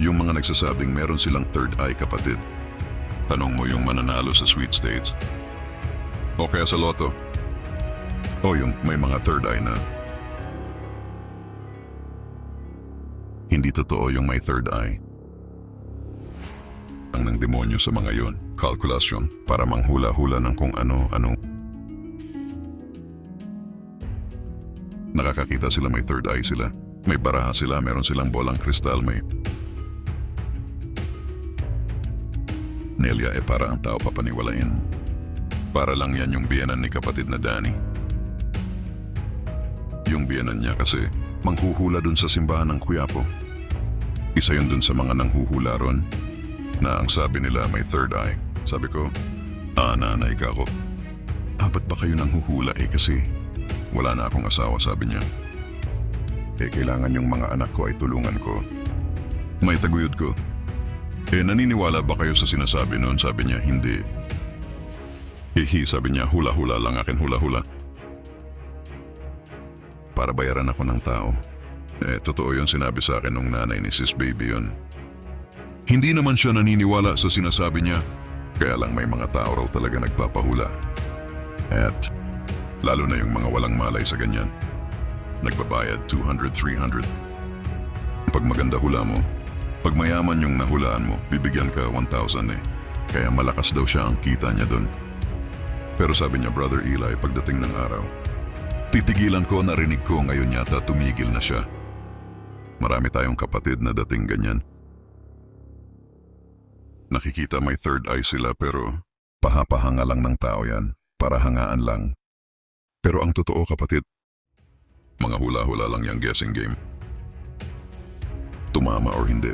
Yung mga nagsasabing meron silang third eye kapatid. Tanong mo yung mananalo sa Sweet States. O kaya sa loto. O yung may mga third eye na. Hindi totoo yung may third eye. Ang ng demonyo sa mga yon, kalkulasyon para manghula-hula ng kung ano-ano. Nakakakita sila may third eye sila. May baraha sila, meron silang bolang kristal, may... Nelia eh para ang tao papaniwalain. Para lang yan yung biyanan ni kapatid na Danny. Yung biyanan niya kasi manghuhula dun sa simbahan ng Kuyapo. Isa yun dun sa mga nanghuhula ron na ang sabi nila may third eye. Sabi ko, ah nanay ka ako. Ah, ba kayo nanghuhula eh kasi wala na akong asawa sabi niya. Eh kailangan yung mga anak ko ay tulungan ko. May taguyod ko. Eh naniniwala ba kayo sa sinasabi noon? Sabi niya, hindi. Hihi, sabi niya, hula-hula lang akin hula-hula. Para bayaran ako ng tao. Eh, totoo yun sinabi sa akin nung nanay ni Sis Baby yun. Hindi naman siya naniniwala sa sinasabi niya, kaya lang may mga tao raw talaga nagpapahula. At lalo na yung mga walang malay sa ganyan. Nagbabayad 200, 300. Pag maganda hula mo, pag mayaman yung nahulaan mo, bibigyan ka 1,000 eh. Kaya malakas daw siya ang kita niya doon. Pero sabi niya, Brother Eli, pagdating ng araw, titigilan ko, narinig ko, ngayon yata tumigil na siya. Marami tayong kapatid na dating ganyan. Nakikita may third eye sila pero pahapahanga lang ng tao yan, para hangaan lang. Pero ang totoo kapatid, mga hula-hula lang yung guessing game. Tumama or hindi.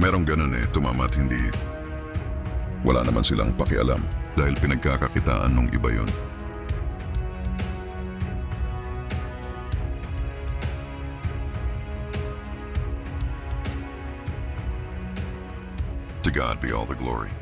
Merong ganun eh, tumama at hindi. Wala naman silang pakialam dahil pinagkakakitaan nung iba yon. To God be all the glory.